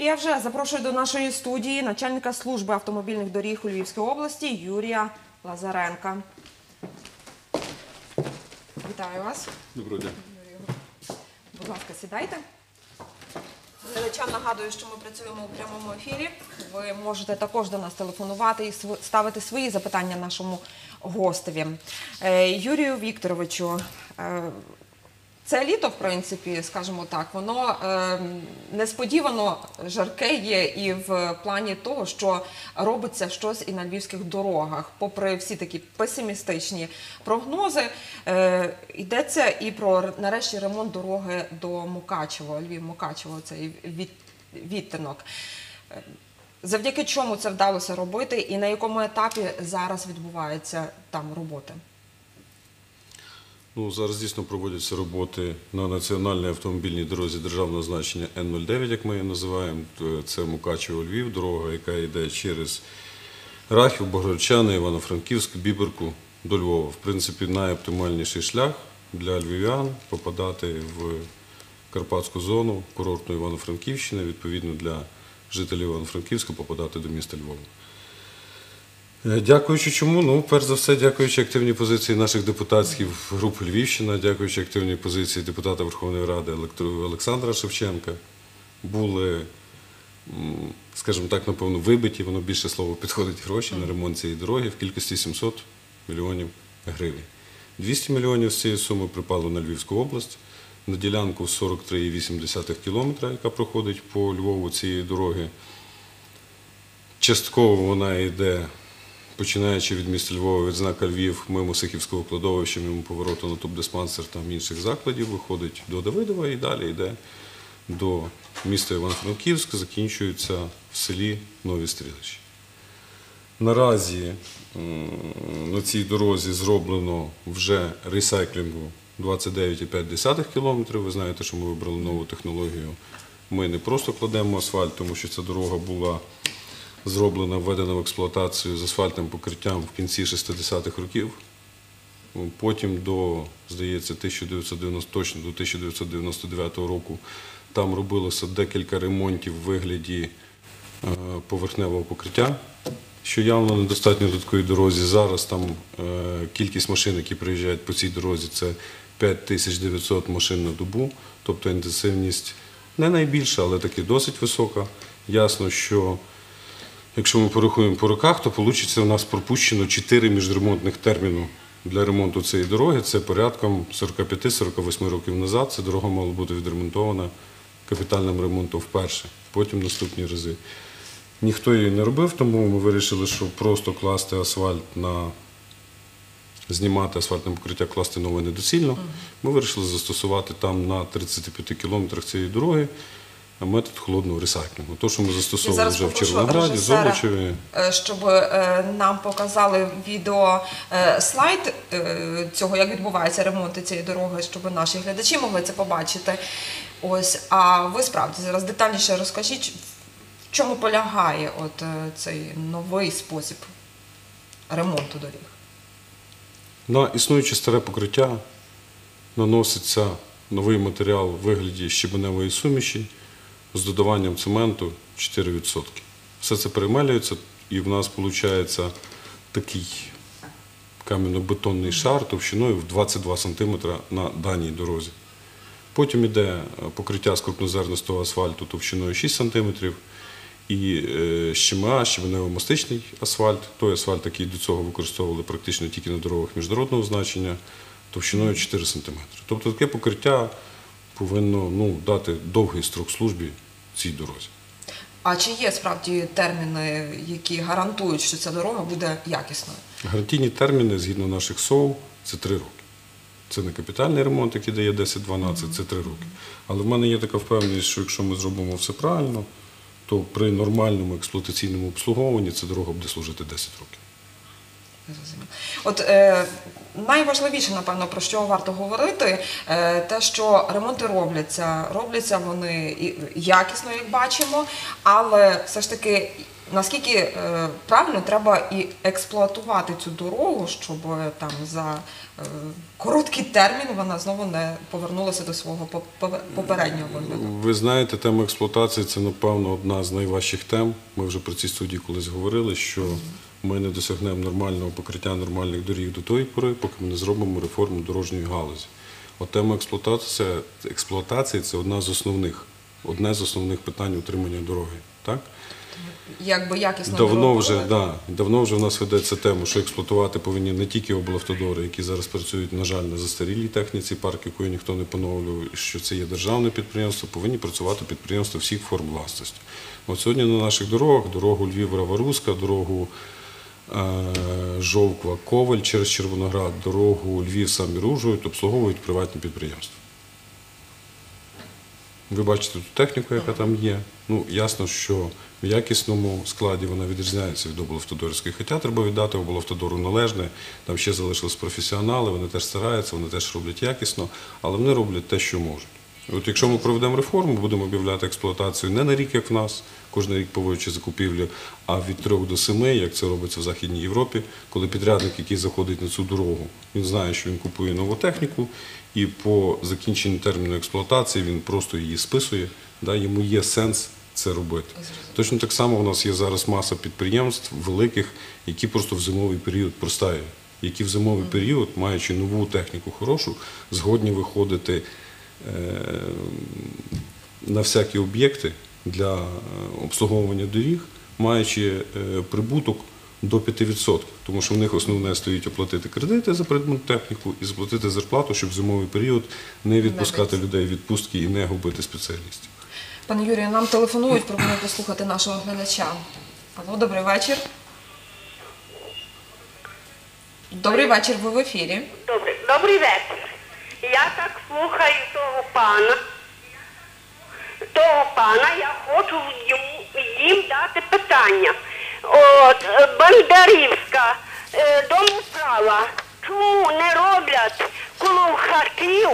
І я вже запрошую до нашої студії начальника служби автомобільних доріг у Львівській області Юрія Лазаренка. Вітаю вас. Доброго дня. Будь ласка, сідайте. Глядачам нагадую, що ми працюємо у прямому ефірі. Ви можете також до нас телефонувати і ставити свої запитання нашому гостеві. Е, Юрію Вікторовичу, е, це літо, в принципі, скажімо так, воно е, несподівано жарке є і в плані того, що робиться щось і на львівських дорогах, попри всі такі песимістичні прогнози. Е, йдеться і про нарешті ремонт дороги до Мукачево, Львів Мукачево, цей від, відтинок. Е, Завдяки чому це вдалося робити, і на якому етапі зараз відбуваються там роботи? Ну, зараз дійсно проводяться роботи на національній автомобільній дорозі державного значення Н-09, як ми її називаємо. Це Мукачево-Львів, дорога, яка йде через Рахів, Богородчани, Івано-Франківськ, Біберку до Львова. В принципі, найоптимальніший шлях для львів'ян попадати в Карпатську зону курортної Івано-Франківщини, відповідно для жителів Івано-Франківська попадати до міста Львова. Е, Дякуючи чому? Ну, перш за все, дякуючи активній позиції наших депутатських групи Львівщина, дякуючи активній позиції депутата Верховної Ради Олександра Шевченка, були, скажімо так, напевно, вибиті, воно більше слово підходить гроші на ремонт цієї дороги в кількості 700 мільйонів гривень. 200 мільйонів з цієї суми припало на Львівську область, на ділянку 43,8 кілометра, яка проходить по Львову цієї дороги. Частково вона йде, починаючи від міста Львова, від знака Львів, мимо Сихівського кладовища, мимо повороту на тубдиспансер там інших закладів, виходить до Давидова і далі йде до міста Івано-Франківськ, закінчується в селі Нові Стрілищі. Наразі на цій дорозі зроблено вже ресайклінгу 29,5 км. Ви знаєте, що ми вибрали нову технологію. Ми не просто кладемо асфальт, тому що ця дорога була зроблена, введена в експлуатацію з асфальтним покриттям в кінці 60-х років. Потім до, здається, 1990, точно до 1999 року там робилося декілька ремонтів в вигляді е, поверхневого покриття, що явно недостатньо до такої дорозі. Зараз там е, кількість машин, які приїжджають по цій дорозі, це 5900 машин на добу, тобто інтенсивність не найбільша, але таки досить висока. Ясно, що Якщо ми порахуємо по роках, то вийде у нас пропущено 4 міжремонтних терміну для ремонту цієї дороги. Це порядком 45-48 років назад. Ця дорога мала бути відремонтована капітальним ремонтом вперше, потім наступні рази. Ніхто її не робив, тому ми вирішили, що просто класти асфальт на знімати асфальтне покриття, класти нове недоцільно. Ми вирішили застосувати там на 35 кілометрах цієї дороги метод холодного ресайклінгу. То, що ми застосовували вже в Червонограді, Золочеві. е, щоб е, нам показали відео е, слайд цього, як відбувається ремонт цієї дороги, щоб наші глядачі могли це побачити. Ось, а ви справді зараз детальніше розкажіть, в чому полягає от цей новий спосіб ремонту доріг. На існуюче старе покриття наноситься новий матеріал в вигляді щебеневої суміші з додаванням цементу 4%. Все це перемелюється, і в нас виходить такий кам'яно-бетонний шар товщиною в 22 см на даній дорозі. Потім йде е, покриття з крупнозернистого асфальту товщиною 6 см і е, щема, щебенево-мастичний асфальт, той асфальт, який до цього використовували практично тільки на дорогах міжнародного значення, товщиною 4 см. Тобто таке покриття повинно ну, дати довгий строк служби цій дорозі. А чи є справді терміни, які гарантують, що ця дорога буде якісною? Гарантійні терміни згідно наших СОУ це 3 роки. Це не капітальний ремонт, який дає 10-12, це 3 роки. Але в мене є така впевненість, що якщо ми зробимо все правильно, то при нормальному експлуатаційному обслуговуванні ця дорога буде служити 10 років. От е, найважливіше, напевно, про що варто говорити, е, те, що ремонти робляться. Робляться вони якісно, як бачимо, але все ж таки наскільки е, правильно треба і експлуатувати цю дорогу, щоб е, там за е, короткий термін вона знову не повернулася до свого попереднього вигляду? Ви знаєте, тема експлуатації це, напевно, одна з найважчих тем. Ми вже про ці студії колись говорили, що ми не досягнемо нормального покриття нормальних доріг до тої пори, поки ми не зробимо реформу дорожньої галузі. От тема експлуатації, експлуатації це одна з основних, одне з основних питань утримання дороги. Так? Якби якісно Давно вже, да, давно вже в нас ведеться тема, що експлуатувати повинні не тільки облавтодори, які зараз працюють, на жаль, на застарілій техніці, парк якої ніхто не поновлював, що це є державне підприємство, повинні працювати підприємства всіх форм власності. От сьогодні на наших дорогах, дорогу Львів-Раваруська, дорогу Жовква, Коваль через Червоноград, дорогу Львів-Самбір-Ужгород обслуговують приватні підприємства. Ви бачите ту техніку, яка там є. Ну, ясно, що в якісному складі вона відрізняється від облавтодорської. Хоча треба віддати облавтодору належне. Там ще залишились професіонали, вони теж стараються, вони теж роблять якісно, але вони роблять те, що можуть. От якщо ми проведемо реформу, будемо об'являти експлуатацію не на рік, як в нас, кожен рік поводячи закупівлю, а від трьох до семи, як це робиться в Західній Європі, коли підрядник, який заходить на цю дорогу, він знає, що він купує нову техніку, і по закінченню терміну експлуатації він просто її списує, да, йому є сенс це робити. Точно так само у нас є зараз маса підприємств великих, які просто в зимовий період простають, які в зимовий період, маючи нову техніку хорошу, згодні виходити на всякі об'єкти для е, обслуговування доріг, маючи е, прибуток до 5%, тому що в них основне стоїть оплатити кредити за придбану техніку і заплатити зарплату, щоб в зимовий період не відпускати людей відпустки і не губити спеціалістів. Пане Юрію, нам телефонують, пропоную послухати нашого глядача. Алло, добрий вечір. Добрий вечір, ви в ефірі. Добрий, добрий вечір. Я так слухаю того пана. Того пана, я хочу йому, їм дати питання. От, Бондарівська, е, домоправа, чому не роблять коло хатів,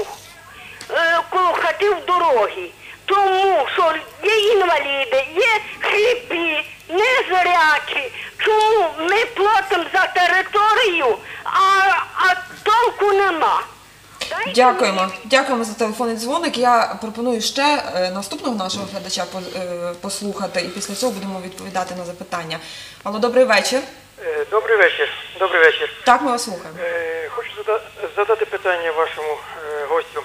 е, коло хатів дороги? Тому що є інваліди, є хліпі, незрячі. Чому ми платимо за територію, а, а толку нема? Дякуємо. Дякуємо за телефонний дзвоник. Я пропоную ще е, наступного нашого глядача е, послухати, і після цього будемо відповідати на запитання. Алло, добрий вечір. Е, Добрий вечір. Добрий вечір. Так, ми вас слухаємо. Хочу задати питання вашому гостю.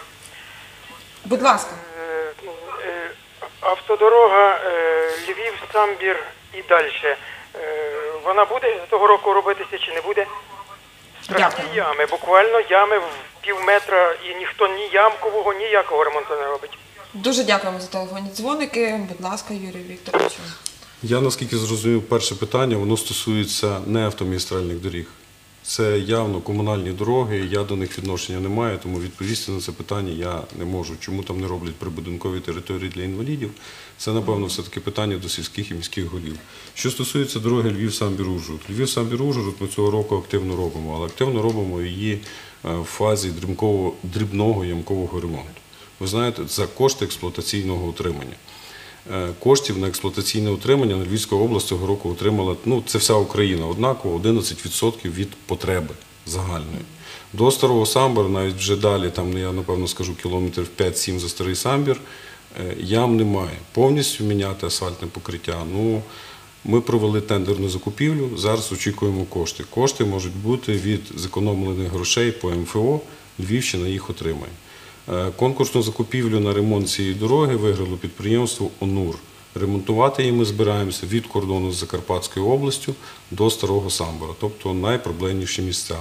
Будь ласка. Автодорога Львів, Самбір і далі. Вона буде того року робитися чи не буде? Страшні Дякую. ями, буквально ями в пів метра і ніхто ні ямкового, ніякого ремонту не робить. Дуже дякуємо за телефонні дзвоники. Будь ласка, Юрій Вікторовичу. Я наскільки зрозумів, перше питання воно стосується не автомагістральних доріг. Це явно комунальні дороги. Я до них відношення не маю, тому відповісти на це питання я не можу. Чому там не роблять прибудинкові території для інвалідів? Це напевно все таки питання до сільських і міських голів. Що стосується дороги Львів самбір ужгород Львів самбір ужгород ми цього року активно робимо, але активно робимо її в фазі дрібного ямкового ремонту. Ви знаєте, за кошти експлуатаційного утримання. Е, Коштів на експлуатаційне утримання на Львівська область цього року отримала, ну це вся Україна, однаково 11% від потреби загальної. До старого самбір, навіть вже далі, там ну, я напевно скажу кілометрів 5-7 за старий самбір, е, ям немає. Повністю міняти асфальтне покриття. Ну, ми провели тендерну закупівлю, зараз очікуємо кошти. Кошти можуть бути від зекономлених грошей по МФО, Львівщина їх отримає. Е, Конкурсну закупівлю на ремонт цієї дороги виграло підприємство ОНУР. Ремонтувати її ми збираємося від кордону з Закарпатською областю до Старого Самбора, тобто найпроблемніші місця.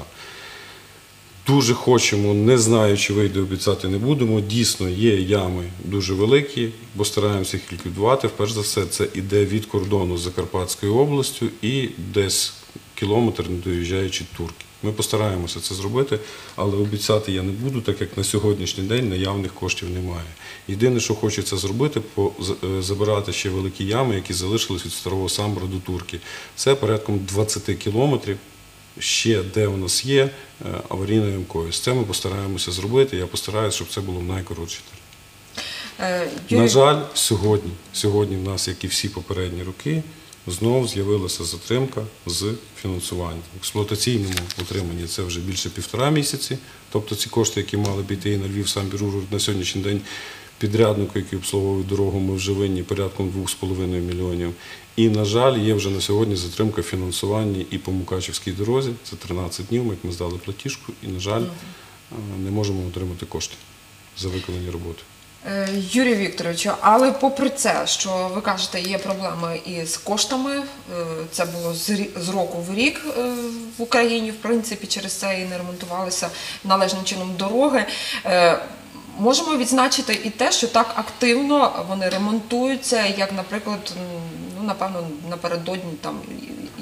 Дуже хочемо, не знаю, чи вийде обіцяти не будемо. Дійсно, є ями дуже великі, бо стараємося їх ліквідувати. Перш за все, це іде від кордону з Закарпатською областю і десь кілометр, не доїжджаючи турки. Ми постараємося це зробити, але обіцяти я не буду, так як на сьогоднішній день наявних коштів немає. Єдине, що хочеться зробити, е, забирати ще великі ями, які залишились від старого самбора до турки. Це порядком 20 кілометрів ще де у нас є е, аварійна. Це ми постараємося зробити. Я постараюся, щоб це було термін. Е, На жаль, сьогодні, сьогодні в нас, як і всі попередні роки, знов з'явилася затримка з фінансуванням. В експлуатаційному утриманні це вже більше півтора місяці. Тобто ці кошти, які мали б йти на Львів, сам Ужгород, на сьогоднішній день підряднику, який обслуговує дорогу, ми вже винні порядком 2,5 мільйонів. І, на жаль, є вже на сьогодні затримка в фінансуванні і по Мукачівській дорозі. Це 13 днів, як ми здали платіжку, і, на жаль, не можемо отримати кошти за виконані роботи. Е, Юрію Вікторовичу, але попри це, що ви кажете, є проблеми із коштами, е, це було з року в рік е, в Україні, в принципі, через це і не ремонтувалися належним чином дороги. Можемо відзначити і те, що так активно вони ремонтуються, як, наприклад, ну напевно, напередодні там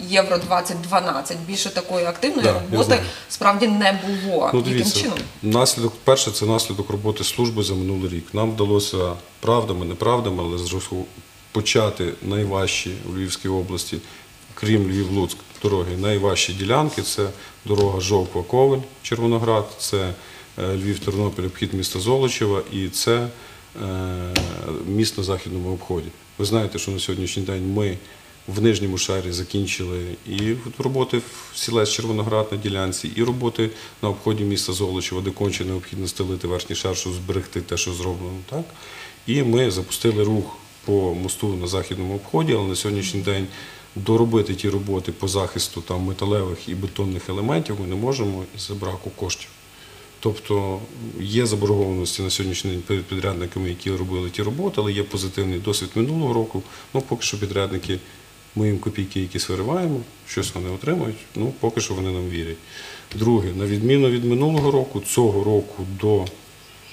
Євро 2012 Більше такої активної Да, роботи справді не було. Ну, Яким чином? наслідок, перше, це наслідок роботи служби за минулий рік. Нам вдалося правдами, неправдами, але почати найважчі у Львівській області, крім Львів-Луцьк, дороги, найважчі ділянки це дорога Жовква-Ковель, Червоноград, це е, Львів-Тернопіль, обхід міста Золочева і це міст на західному обході. Ви знаєте, що на сьогоднішній день ми в нижньому шарі закінчили і роботи в сілець Червоноград на ділянці, і роботи на обході міста Золочева, де конче необхідно стелити верхній шар, щоб зберегти те, що зроблено. Так? І ми запустили рух по мосту на західному обході, але на сьогоднішній день доробити ті роботи по захисту там, металевих і бетонних елементів ми не можемо із-за браку коштів. Тобто є заборгованості на сьогоднішній день перед підрядниками, які робили ті роботи, але є позитивний досвід минулого року. Ну, поки що підрядники, ми їм копійки якісь вириваємо, щось вони отримують, ну поки що вони нам вірять. Друге, на відміну від минулого року, цього року до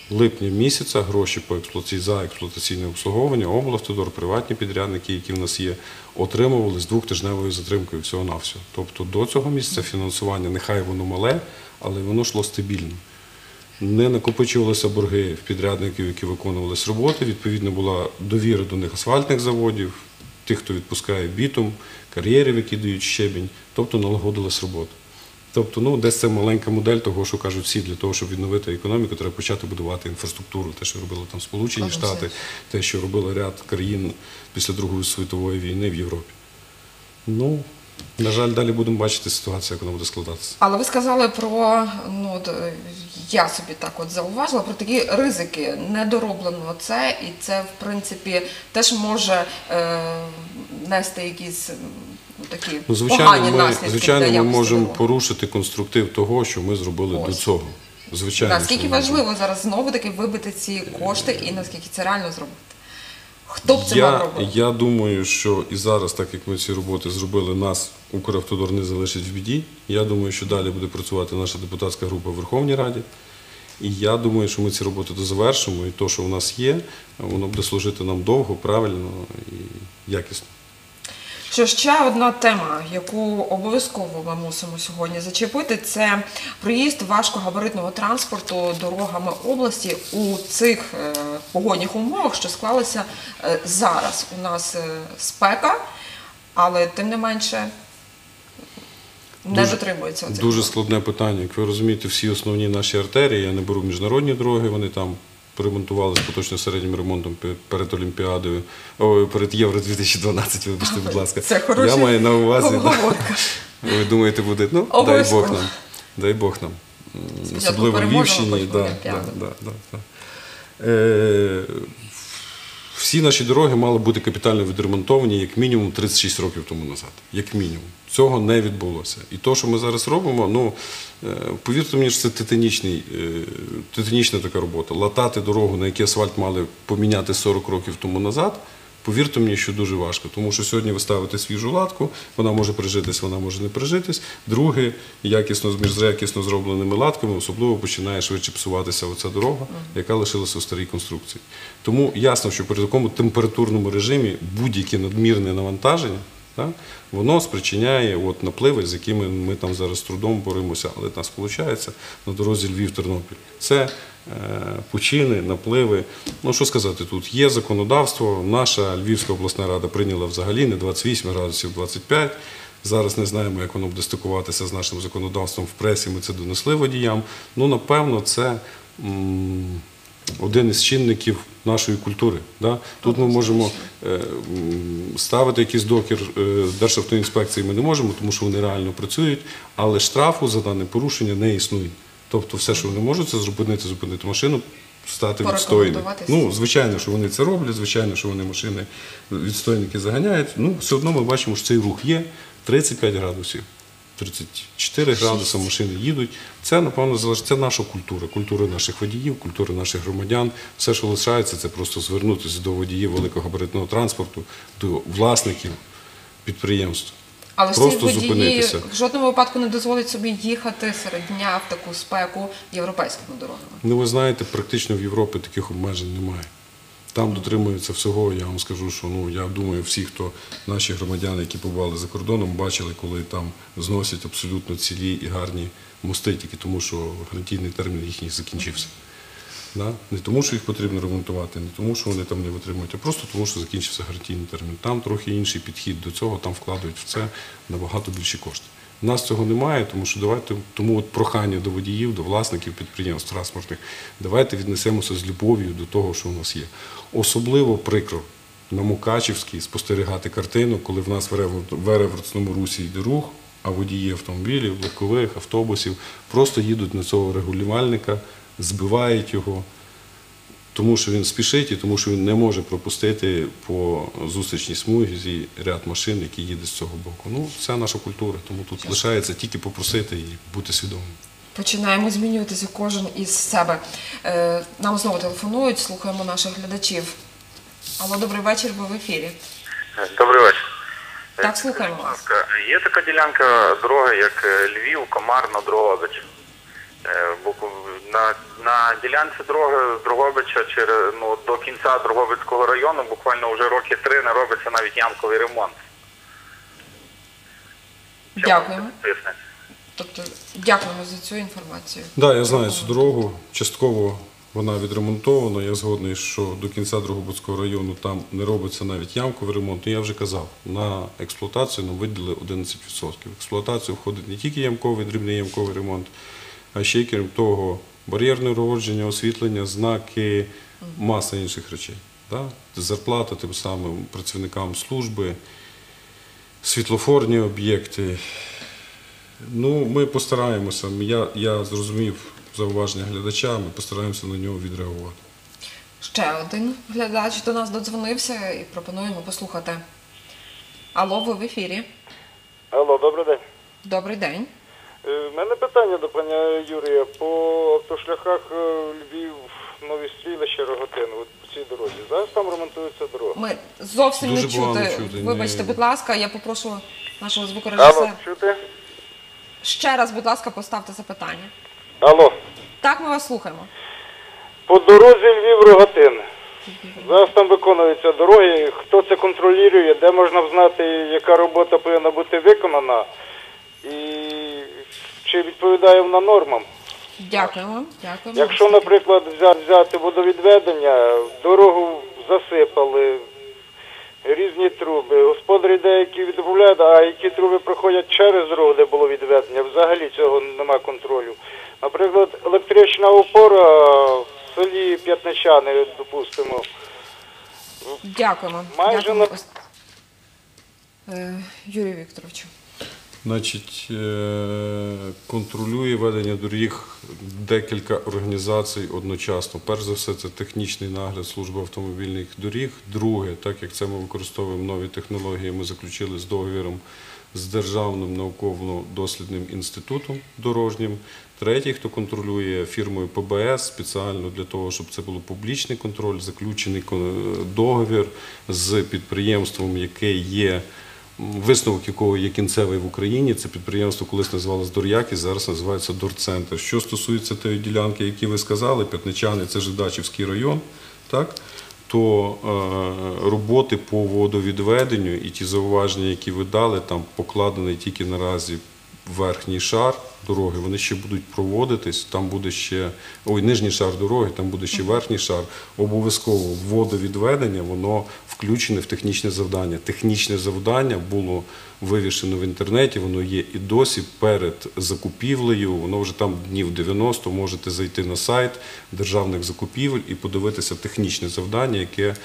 липня місяця гроші по експлуатації за експлуатаційне обслуговування, облавтодор, приватні підрядники, які в нас є, отримували з двохтижневою затримкою всього-навсього. Тобто до цього місяця фінансування, нехай воно мале, але воно йшло стабільно. Не накопичувалися борги в підрядників, які виконувалися роботи. Відповідно, була довіра до них асфальтних заводів, тих, хто відпускає бітум, кар'єрів, які дають щебінь, тобто налагодилась робота. Тобто, ну, десь це маленька модель того, що кажуть всі, для того, щоб відновити економіку, треба почати будувати інфраструктуру, те, що робили там Сполучені Штати, те, що робили ряд країн після Другої світової війни в Європі. Ну, на жаль, далі будемо бачити ситуацію, як вона буде складатися. Але ви сказали про ну е, я собі так от зауважила про такі ризики недороблено це, і це в принципі теж може е, нести якісь такі Ну, погані ми, наслідки. звичайно, ми можемо порушити конструктив того, що ми зробили Ось. до цього. Звичайно, Наскільки важливо зараз знову таки вибити ці кошти і наскільки це реально зробити? Хто б це я, мав робити? я думаю, що і зараз, так як ми ці роботи зробили, нас Укравтодор не залишить в біді. Я думаю, що далі буде працювати наша депутатська група в Верховній Раді. І я думаю, що ми ці роботи дозавершимо, і то, що в нас є, воно буде служити нам довго, правильно і якісно. Що ще одна тема, яку обов'язково ми мусимо сьогодні зачепити, це проїзд важкогабаритного транспорту дорогами області у цих е, погодних умовах, що склалися е, зараз. У нас е, спека, але тим не менше не Дуже- дотримується цих Дуже складне питання. Як ви розумієте, всі основні наші артерії, я не беру міжнародні дороги, вони там поремонтували з поточно середнім ремонтом перед Олімпіадою, о, перед Євро 2012, вибачте, будь ласка. Це хороша Я маю на увазі. да. Ви думаєте, буде? Ну, дай Бог нам. Дай Бог нам. Особливо в Львівщині. Да, да, да, да, да. Е, всі наші дороги мали бути капітально відремонтовані як мінімум 36 років тому назад. Як мінімум. Цього не відбулося. І то, що ми зараз робимо, ну е, повірте мені, що це титанічний, е, титанічна така робота. Латати дорогу, на якій асфальт мали поміняти 40 років тому назад. Повірте мені, що дуже важко, тому що сьогодні ви ставите свіжу латку, вона може прижитись, вона може не прижитись. Друге, якісно між якісно зробленими латками, особливо починає швидше псуватися оця дорога, яка лишилася у старій конструкції. Тому ясно, що при такому температурному режимі будь-яке надмірне навантаження. Так? Воно спричиняє от напливи, з якими ми там зараз трудом боремося, але в нас виходить на дорозі Львів-Тернопіль. Це пучини, напливи. Ну що сказати тут? Є законодавство. Наша Львівська обласна рада прийняла взагалі не 28 градусів, 25. Зараз не знаємо, як воно буде стикуватися з нашим законодавством в пресі. Ми це донесли водіям. Ну, напевно, це. один із чинників нашої культури. Да? Тут ми можемо е, ставити якийсь докір е, Державтоінспекції ми не можемо, тому що вони реально працюють, але штрафу за дане порушення не існує. Тобто все, що вони можуть, це зупинити, зупинити машину, стати відстойним. Ну, звичайно, що вони це роблять, звичайно, що вони машини відстойники заганяють. Ну, все одно ми бачимо, що цей рух є 35 градусів. 34 градуси машини їдуть. Це, напевно, залежить. Це наша культура, культура наших водіїв, культура наших громадян. Все, що лишається, це просто звернутися до водіїв великогабаритного транспорту, до власників підприємств. Але ж ці водії в жодному випадку не дозволять собі їхати серед дня в таку спеку європейськими дорогами. Ну, ви знаєте, практично в Європі таких обмежень немає. Там дотримуються всього. Я вам скажу, що ну я думаю, всі, хто наші громадяни, які побували за кордоном, бачили, коли там зносять абсолютно цілі і гарні мости, тільки тому, що гарантійний термін їхній закінчився. Да? Не тому, що їх потрібно ремонтувати, не тому, що вони там не витримують, а просто тому, що закінчився гарантійний термін. Там трохи інший підхід до цього, там вкладають в це набагато більші кошти. У нас цього немає, тому що давайте тому от прохання до водіїв, до власників підприємств транспортних, давайте віднесемося з любов'ю до того, що у нас є. Особливо прикро на Мукачівській спостерігати картину, коли в нас в Ерев- русі йде рух, а водії автомобілів, легкових, автобусів просто їдуть на цього регулювальника, збивають його, тому що він спішить і тому що він не може пропустити по зустрічній смузі ряд машин, які їде з цього боку. Ну, це наша культура, тому тут лишається тільки попросити і бути свідомим. Починаємо змінюватися кожен із себе. Е, Нам знову телефонують, слухаємо наших глядачів. Алло, добрий вечір, ви в ефірі. Добрий вечір. Так, слухаємо вас. Є така ділянка дороги, як е, Львів, Комарно, Дрогобич. Е, На, на ділянці дороги з Дрогобича через, ну, до кінця Дрогобицького району буквально вже роки три не робиться навіть ямковий ремонт. Дякуємо. Тобто, дякуємо за цю інформацію. Так, да, я знаю цю дорогу. Частково вона відремонтована. Я згодний, що до кінця Дрогобицького району там не робиться навіть ямковий ремонт. Я вже казав, на експлуатацію нам виділили 11%. В експлуатацію входить не тільки ямковий, дрібний ямковий ремонт, а ще й крім того, бар'єрне огородження, освітлення, знаки, маса інших речей. Да? Зарплата тим самим працівникам служби, світлофорні об'єкти. Ну, ми постараємося. Я, я зрозумів зауваження глядача, ми постараємося на нього відреагувати. Ще один глядач до нас додзвонився і пропонуємо послухати. Алло, ви в ефірі. Алло, добрий день. Добрий день. У мене питання до паня Юрія. По автошляхах е, Львів, Нові Стрілище, Роготин, от по цій дорозі. Зараз там ремонтується дорога. Ми зовсім Дуже не погано чути. чути, Вибачте, будь ласка, я попрошу нашого Алло, звукорежисера. чути? Ще раз, будь ласка, поставте запитання. Алло. Так, ми вас слухаємо. По дорозі Львів-Роготин. Зараз там виконуються дороги. Хто це контролює, де можна знати, яка робота повинна бути виконана і чи відповідає вона нормам. Дякуємо. Дякуємо. Якщо, наприклад, взяти, водовідведення, дорогу засипали, різні труби. Господарі деякі відмовляють, а які труби проходять через дорогу, де було відведення, взагалі цього нема контролю. Наприклад, електрична опора в селі П'ятничани, допустимо. Дякуємо. Майже Дякуємо. на- Е, Юрію Вікторовичу. Значить, е, контролює ведення доріг декілька організацій одночасно. Перш за все, це технічний нагляд служби автомобільних доріг. Друге, так як це ми використовуємо нові технології, ми заключили з договіром з Державним науково-дослідним інститутом дорожнім. Третій, хто контролює фірмою ПБС спеціально для того, щоб це було публічний контроль, заключений кон- договір з підприємством, яке є Висновок якого є кінцевий в Україні, це підприємство колись називалося Дор'як і зараз називається Дорцентр. Що стосується тієї ділянки, які ви сказали, П'ятничани, це Жидачівський район, так? то е, роботи по водовідведенню і ті зауваження, які ви дали, там покладений тільки наразі верхній шар, дороги, вони ще будуть проводитись. Там буде ще ой, нижній шар дороги, там буде ще верхній шар. Обов'язково водовідведення, воно включене в технічне завдання. Технічне завдання було вивішено в інтернеті, воно є і досі перед закупівлею. Воно вже там днів 90. Можете зайти на сайт державних закупівель і подивитися технічне завдання, яке е,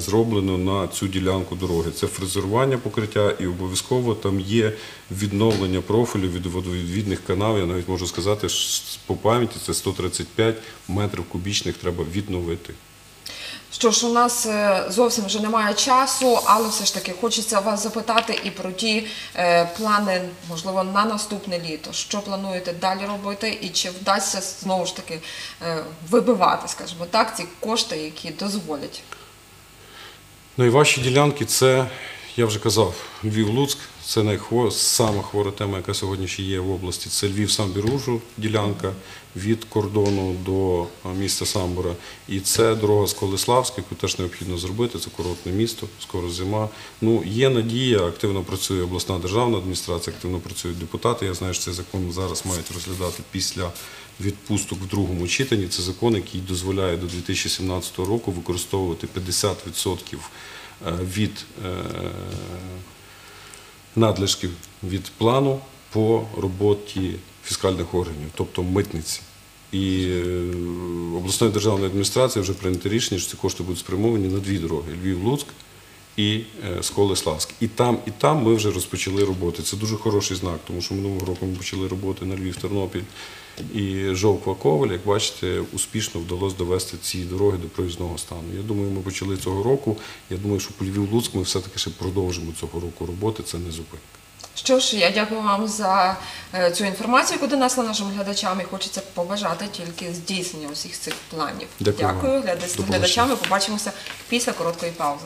зроблено на цю ділянку дороги. Це фрезерування покриття, і обов'язково там є відновлення профілю від водовідвідних каналів. Я навіть можу сказати, що по пам'яті це 135 метрів кубічних треба відновити. Що ж, у нас е, зовсім вже немає часу, але все ж таки хочеться вас запитати і про ті е, плани, можливо, на наступне літо. Що плануєте далі робити, і чи вдасться знову ж таки е, вибивати, скажімо так, ці кошти, які дозволять? Найважчі ділянки це, я вже казав, Львів-Луцьк, це найхво... сама хвора тема, яка сьогодні ще є в області. Це Львів самбіружу ділянка від кордону до міста Самбора. І це дорога з Колеславська, яку теж необхідно зробити. Це курортне місто, скоро зима. Ну, є надія, активно працює обласна державна адміністрація, активно працюють депутати. Я знаю, що цей закон зараз мають розглядати після відпусток в другому читанні. Це закон, який дозволяє до 2017 року використовувати 50% е, від е, надлишків від плану по роботі фіскальних органів, тобто митниці. І обласної обласною державною адміністрацією вже прийнято рішення, що ці кошти будуть спрямовані на дві дороги Львів-Луцьк і е, Сколи-Славськ. І там, і там ми вже розпочали роботи. Це дуже хороший знак, тому що минулого року ми почали роботи на Львів-Тернопіль і Жовква-Коваль. Як бачите, успішно вдалося довести ці дороги до проїзного стану. Я думаю, ми почали цього року. Я думаю, що по Львів-Луцьк ми все-таки ще продовжимо цього року роботи. Це не зупинка. Що ж, я дякую вам за е, цю інформацію, яку донесли нашим глядачам, і хочеться побажати тільки здійснення усіх цих планів. Дякую. Дякую глядачам. Ми побачимося після короткої паузи.